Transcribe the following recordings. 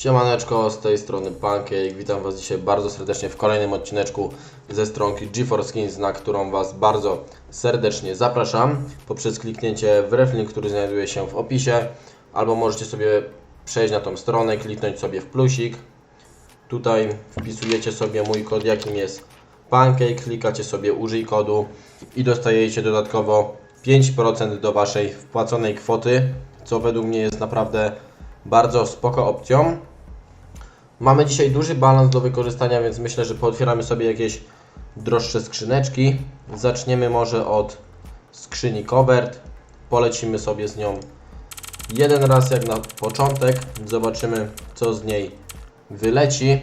Siemaneczko, z tej strony Pancake. Witam Was dzisiaj bardzo serdecznie w kolejnym odcineczku ze stronki GeForce Skins, na którą Was bardzo serdecznie zapraszam poprzez kliknięcie w reflink, który znajduje się w opisie, albo możecie sobie przejść na tą stronę, kliknąć sobie w plusik. Tutaj wpisujecie sobie mój kod, jakim jest Pancake, klikacie sobie użyj kodu i dostajecie dodatkowo 5% do Waszej wpłaconej kwoty, co według mnie jest naprawdę bardzo spoko opcją. Mamy dzisiaj duży balans do wykorzystania, więc myślę, że pootwieramy sobie jakieś droższe skrzyneczki. Zaczniemy może od skrzyni Covert. Polecimy sobie z nią jeden raz jak na początek. Zobaczymy co z niej wyleci.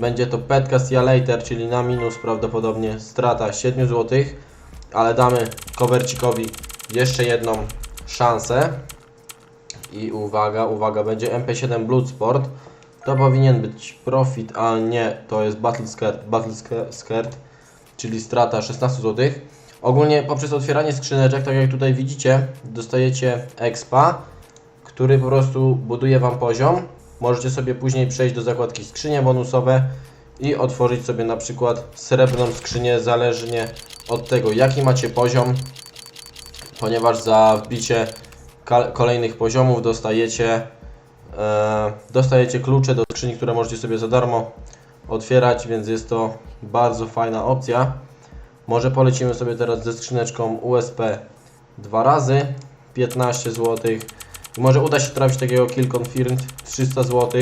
Będzie to Petka Later, czyli na minus prawdopodobnie strata 7 zł. Ale damy covercikowi jeszcze jedną szansę. I uwaga, uwaga, będzie MP7 Bloodsport. To powinien być profit, a nie, to jest Battle Skirt, Battle Sk- Skirt, czyli strata 16 zł. Ogólnie poprzez otwieranie skrzyneczek, tak jak tutaj widzicie, dostajecie expa, który po prostu buduje Wam poziom. Możecie sobie później przejść do zakładki skrzynie bonusowe i otworzyć sobie na przykład srebrną skrzynię, zależnie od tego jaki macie poziom, ponieważ za wbicie kolejnych poziomów dostajecie dostajecie klucze do skrzyni, które możecie sobie za darmo otwierać, więc jest to bardzo fajna opcja. Może polecimy sobie teraz ze skrzyneczką USP dwa razy 15 zł. I może uda się trafić takiego Kill Confirmed 300 zł.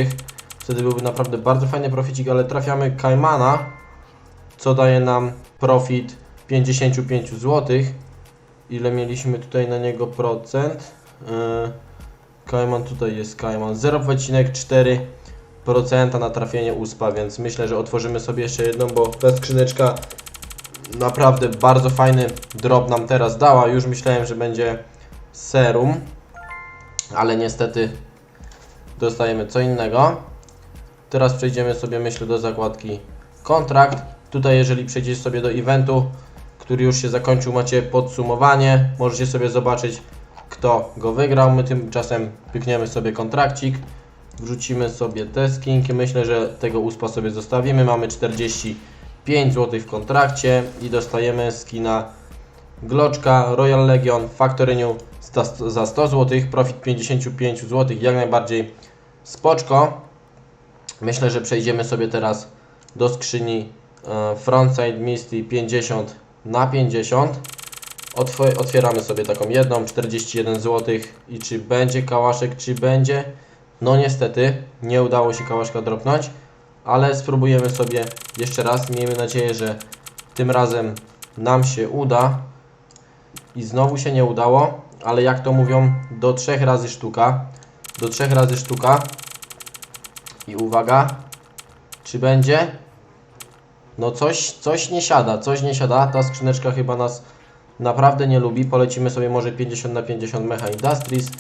Wtedy byłby naprawdę bardzo fajny proficik, ale trafiamy Kaimana, co daje nam profit 55 zł. Ile mieliśmy tutaj na niego procent? Yy, Kajman tutaj jest Kajman 0,4% na trafienie USPA, więc myślę, że otworzymy sobie jeszcze jedną, bo ta skrzyneczka naprawdę bardzo fajny drop nam teraz dała. Już myślałem, że będzie serum, ale niestety dostajemy co innego. Teraz przejdziemy sobie myślę do zakładki kontrakt. Tutaj jeżeli przejdziecie sobie do eventu, który już się zakończył, macie podsumowanie. Możecie sobie zobaczyć kto go wygrał. My tymczasem pykniemy sobie kontrakcik, wrzucimy sobie te skinki. Myślę, że tego uspa sobie zostawimy. Mamy 45 zł w kontrakcie i dostajemy skina Gloczka Royal Legion Factory New za 100 zł, profit 55 zł, jak najbardziej spoczko. Myślę, że przejdziemy sobie teraz do skrzyni e, Frontside Misty 50 na 50. Otw- otwieramy sobie taką jedną, 41 zł i czy będzie kałaszek, czy będzie? No niestety, nie udało się kałaszka dropnąć, ale spróbujemy sobie jeszcze raz. Miejmy nadzieję, że tym razem nam się uda. I znowu się nie udało, ale jak to mówią, do trzech razy sztuka. Do trzech razy sztuka. I uwaga, czy będzie? No coś, coś nie siada, coś nie siada. Ta skrzyneczka chyba nas naprawdę nie lubi. Polecimy sobie może 50 na 50 Mecha Industries.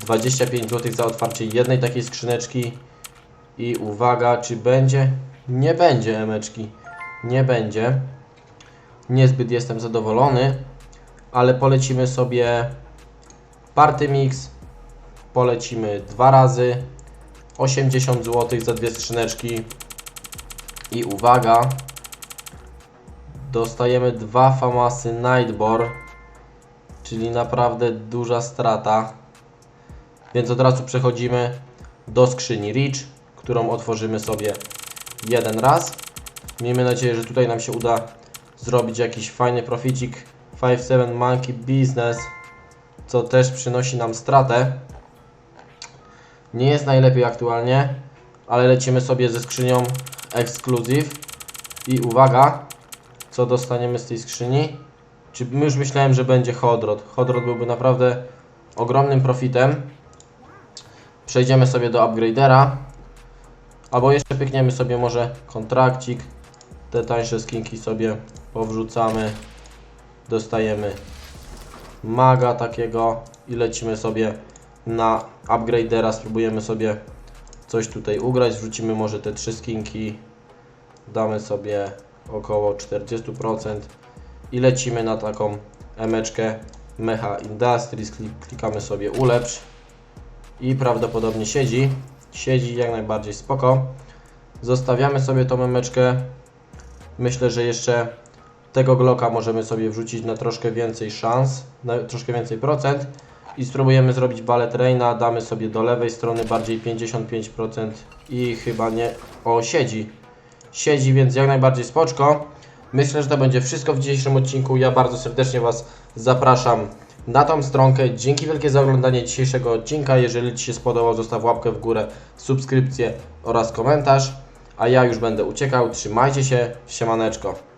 25 zł za otwarcie jednej takiej skrzyneczki. I uwaga, czy będzie? Nie będzie emeczki. Nie będzie. Niezbyt jestem zadowolony, ale polecimy sobie Party Mix. Polecimy dwa razy. 80 zł za dwie skrzyneczki. I uwaga, dostajemy dwa famasy Nightbore, czyli naprawdę duża strata. Więc od razu przechodzimy do skrzyni Reach, którą otworzymy sobie jeden raz. Miejmy nadzieję, że tutaj nam się uda zrobić jakiś fajny proficik 5-7 Monkey Business, co też przynosi nam stratę. Nie jest najlepiej aktualnie, ale lecimy sobie ze skrzynią Exclusive. I uwaga, co dostaniemy z tej skrzyni? Czy my już myślałem, że będzie Hodrod. Hodrod byłby naprawdę ogromnym profitem. Przejdziemy sobie do upgradera. Albo jeszcze pykniemy sobie może kontrakcik. Te tańsze skinki sobie powrzucamy. Dostajemy maga takiego i lecimy sobie na upgradera. Spróbujemy sobie coś tutaj ugrać. Wrzucimy może te trzy skinki. Damy sobie około 40% i lecimy na taką emeczkę Mecha Industries. Klik- Klikamy sobie ulepsz i prawdopodobnie siedzi. siedzi jak najbardziej spoko. Zostawiamy sobie tą memeczkę. Myślę, że jeszcze tego Glocka możemy sobie wrzucić na troszkę więcej szans, na troszkę więcej procent i spróbujemy zrobić ballet Reina, damy sobie do lewej strony bardziej 55% i chyba nie, o siedzi, siedzi, więc jak najbardziej spoczko. Myślę, że to będzie wszystko w dzisiejszym odcinku, ja bardzo serdecznie Was zapraszam na tą stronkę. Dzięki wielkie za oglądanie dzisiejszego odcinka, jeżeli Ci się spodobał zostaw łapkę w górę, subskrypcję oraz komentarz, a ja już będę uciekał, trzymajcie się, siemaneczko.